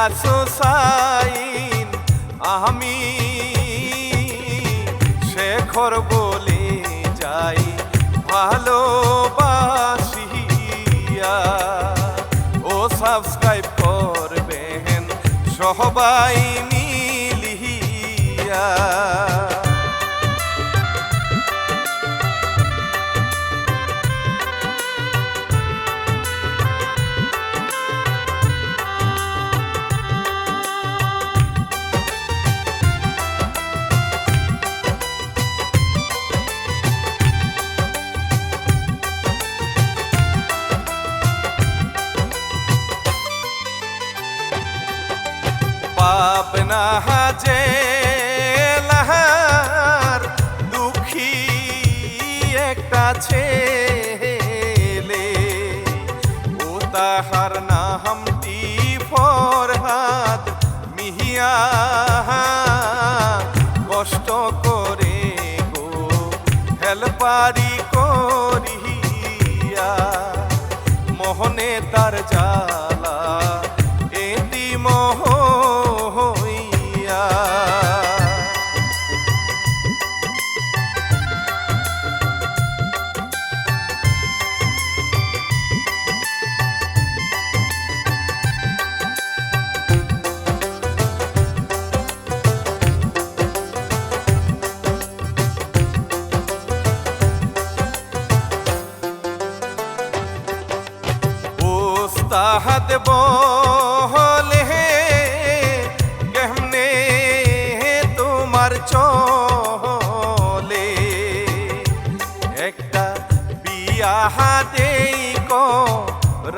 सासो सा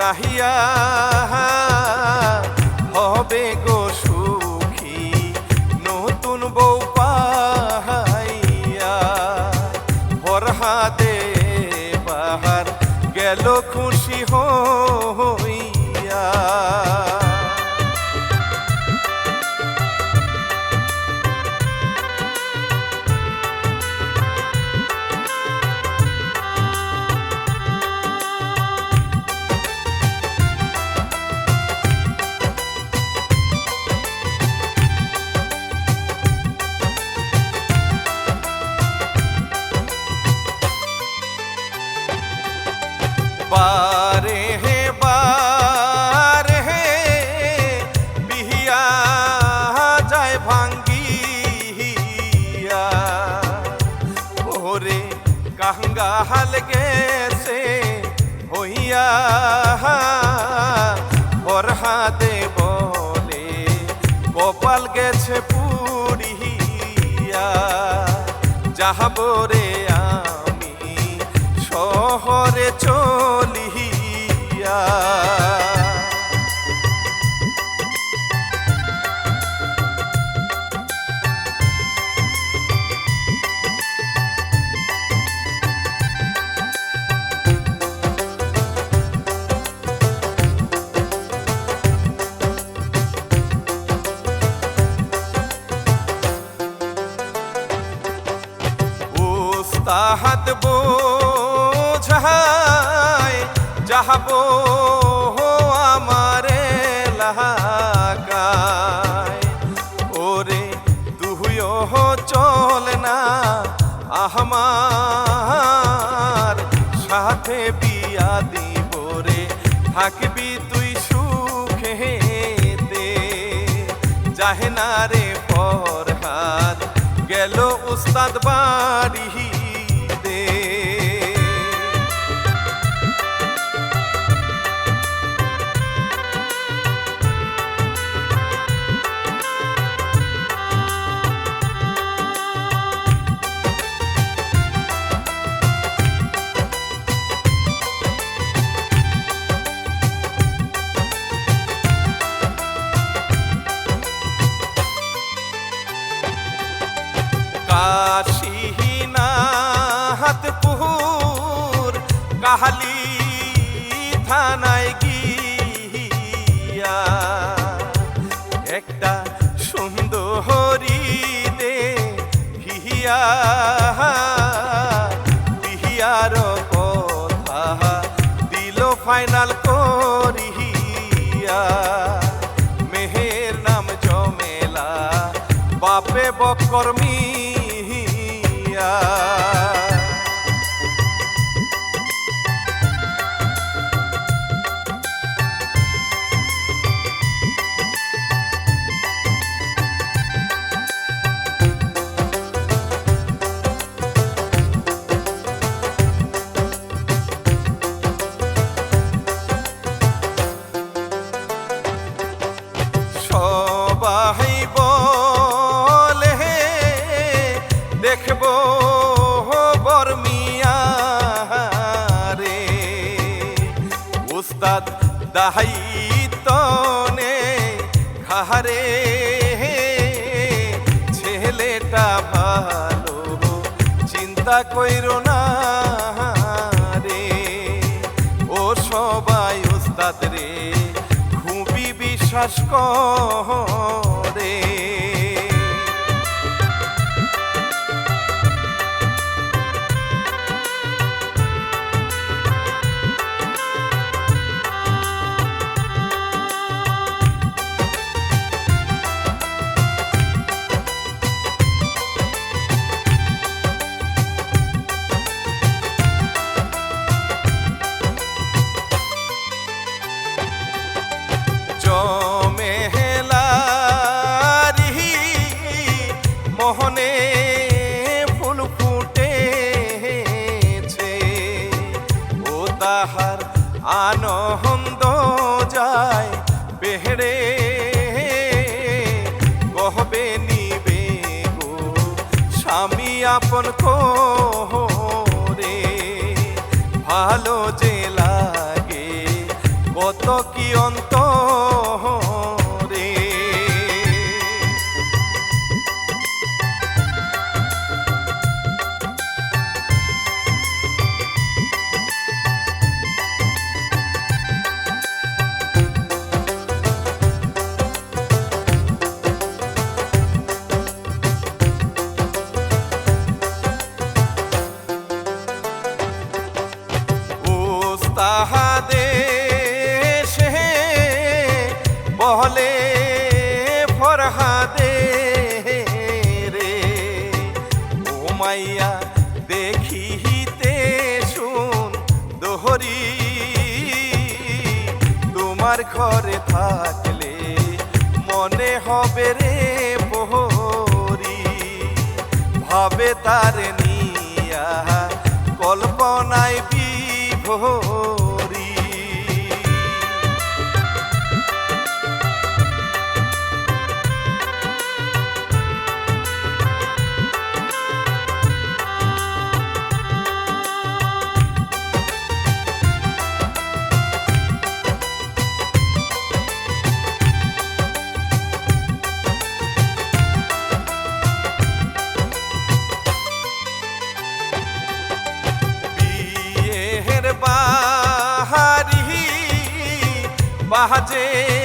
রাহিয়া কাঙ্গাল গেছে হইয়া বরহা দে বলে কপাল গেছে পুরিয়া যাহাবরে আমি শহরে চলিয়া কাহালি থানায় গিয়া। একটা সুন্দরী দে ভিয়া বিহিয়ার কথা দিল ফাইনাল করিয়া। মেহের নাম জমেলা, বাপে বকর্মী বিশ্বাস করে Oh. বলে বহলে ফরহাদে রে। ও মাইয়া দেখিতে শুন দোহরি, তোমার ঘরে থাকলে মনে হবে রে বহরি ভাবে তারে জাহাজে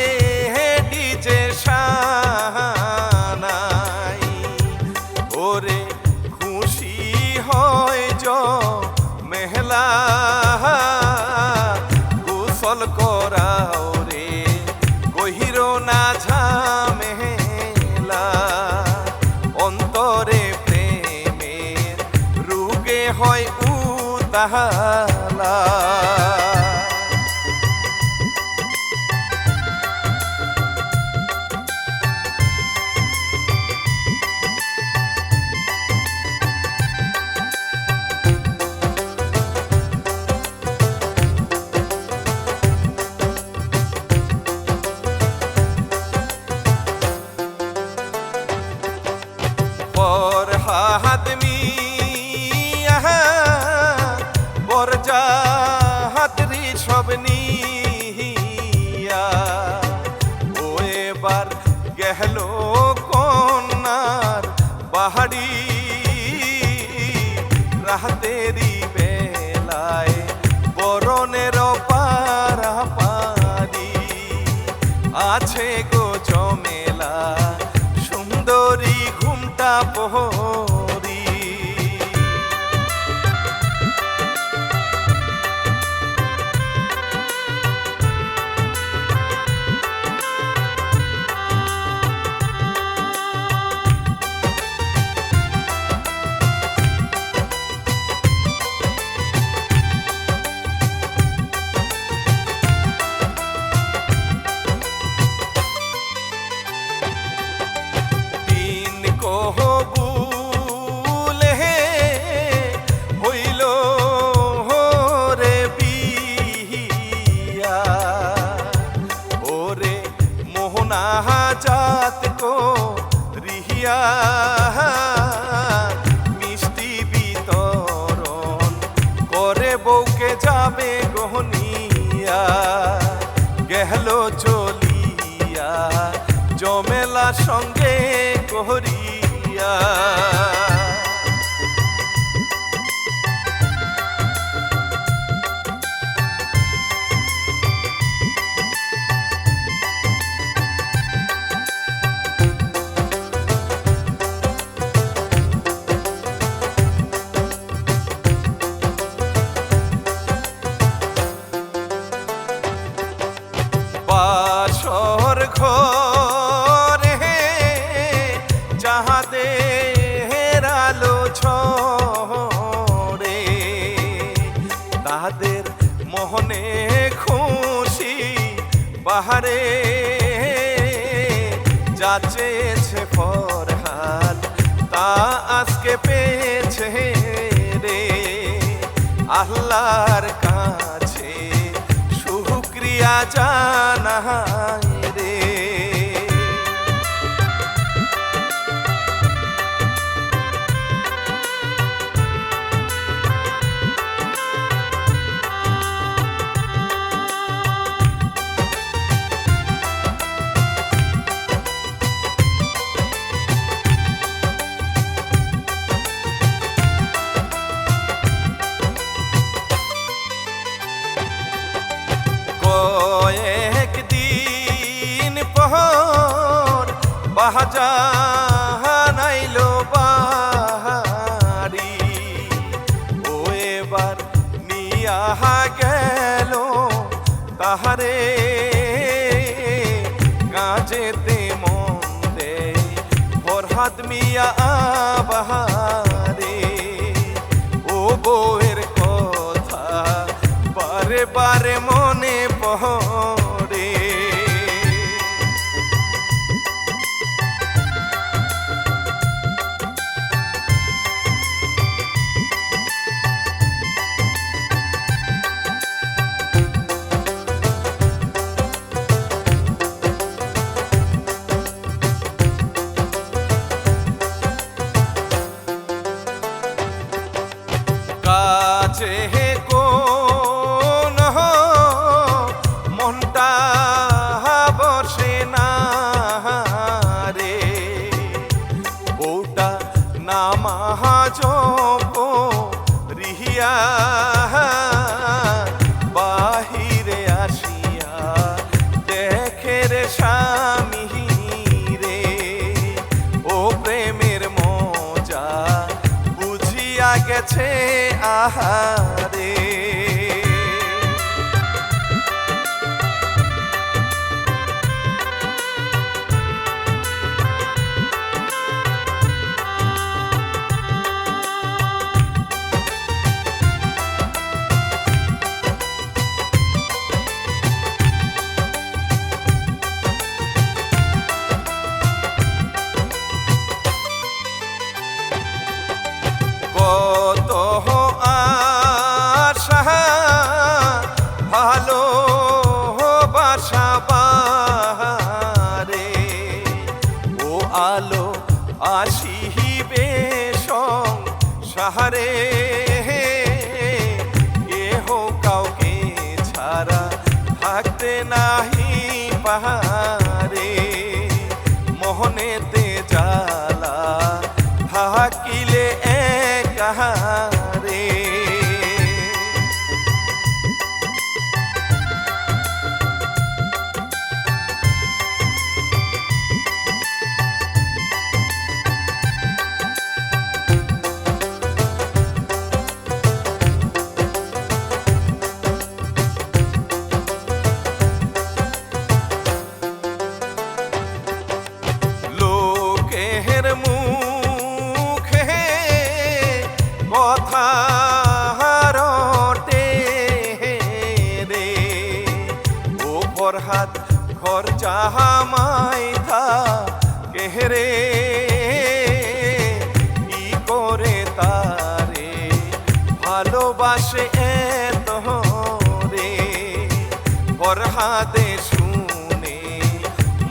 হাতে শুনে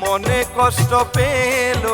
মনে কষ্ট পেল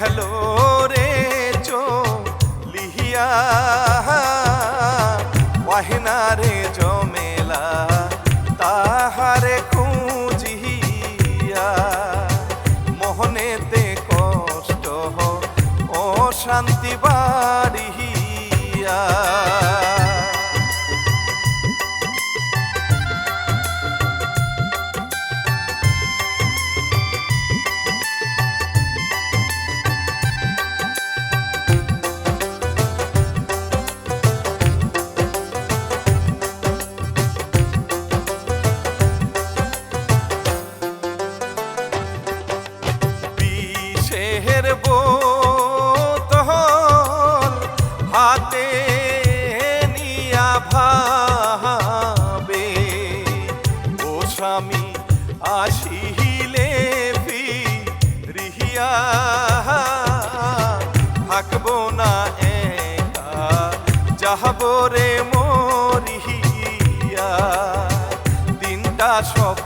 গেল যাহব রে মরিহিয়া দিনটা সপ্তাহ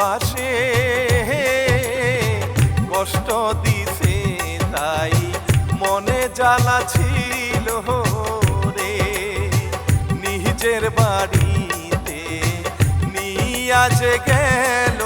বাসে কষ্ট দিছে তাই মনে জ্বালা ছিল রে। নিজের বাড়িতে নিয়ে আজ গেল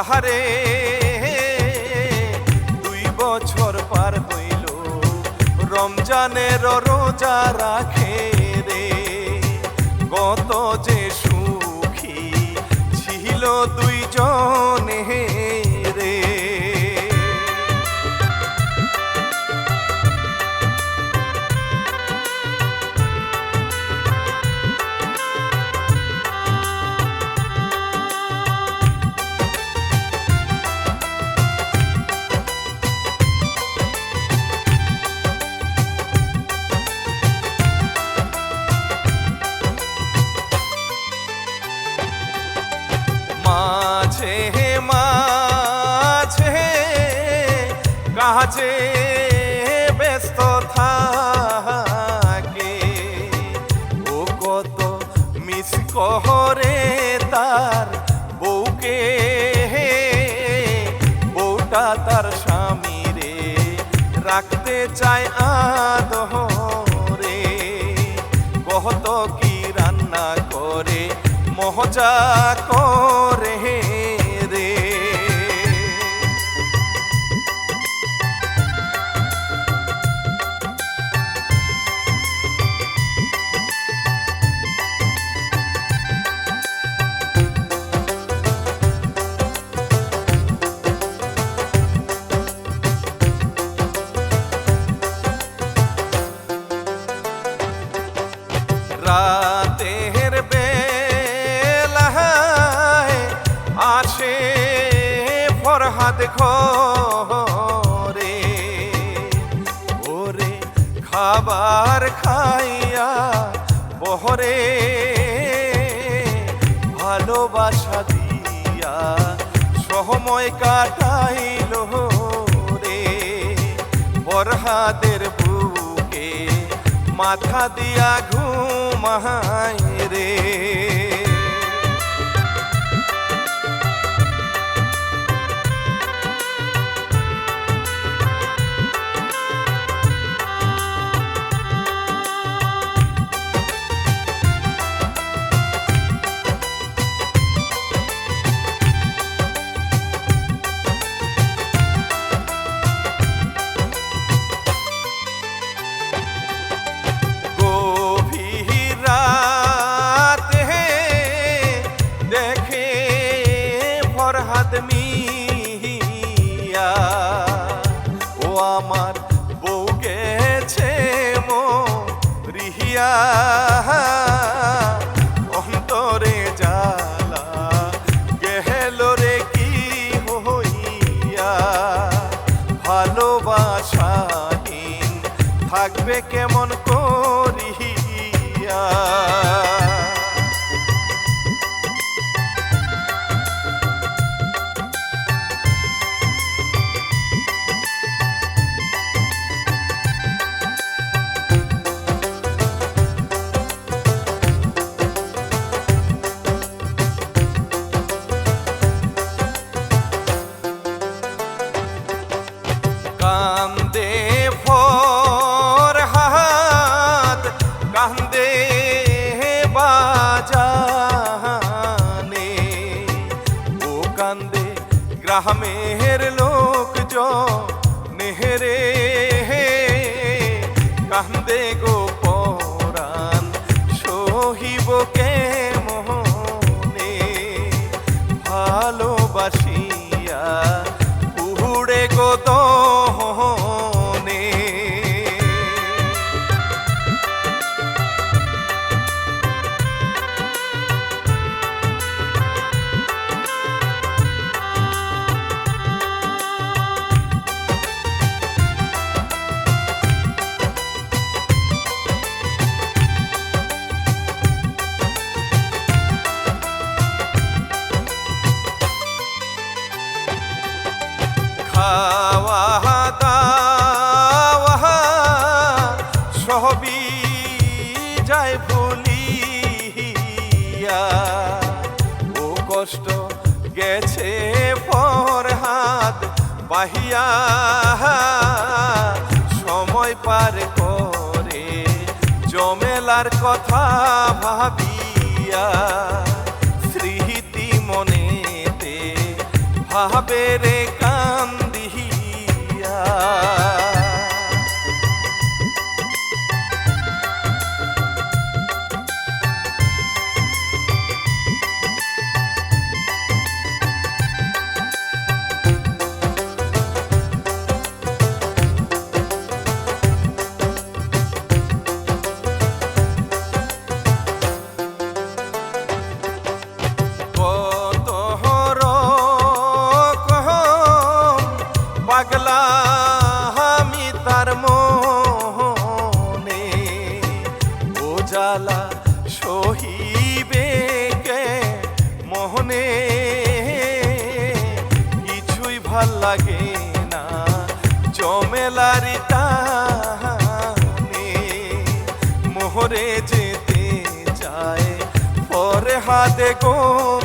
সাহারে দুই বছর পার হইল। রমজানের রোজা রাখে রে। গত যে সুখী ছিল দুইজনে রে। কাজে ব্যস্ত থাকে। ও কত মিস কহরে তার বউকে বউটা তার স্বামীরে রাখতে চায় খামাদ ঘরে ওরে খাবার খাইয়া বহরে, ভালোবাসা দিয়া সময় কাটাইল রে বরহাদের বুকে মাথা দিয়া ঘুমায় রে। say আহিয়া রেখো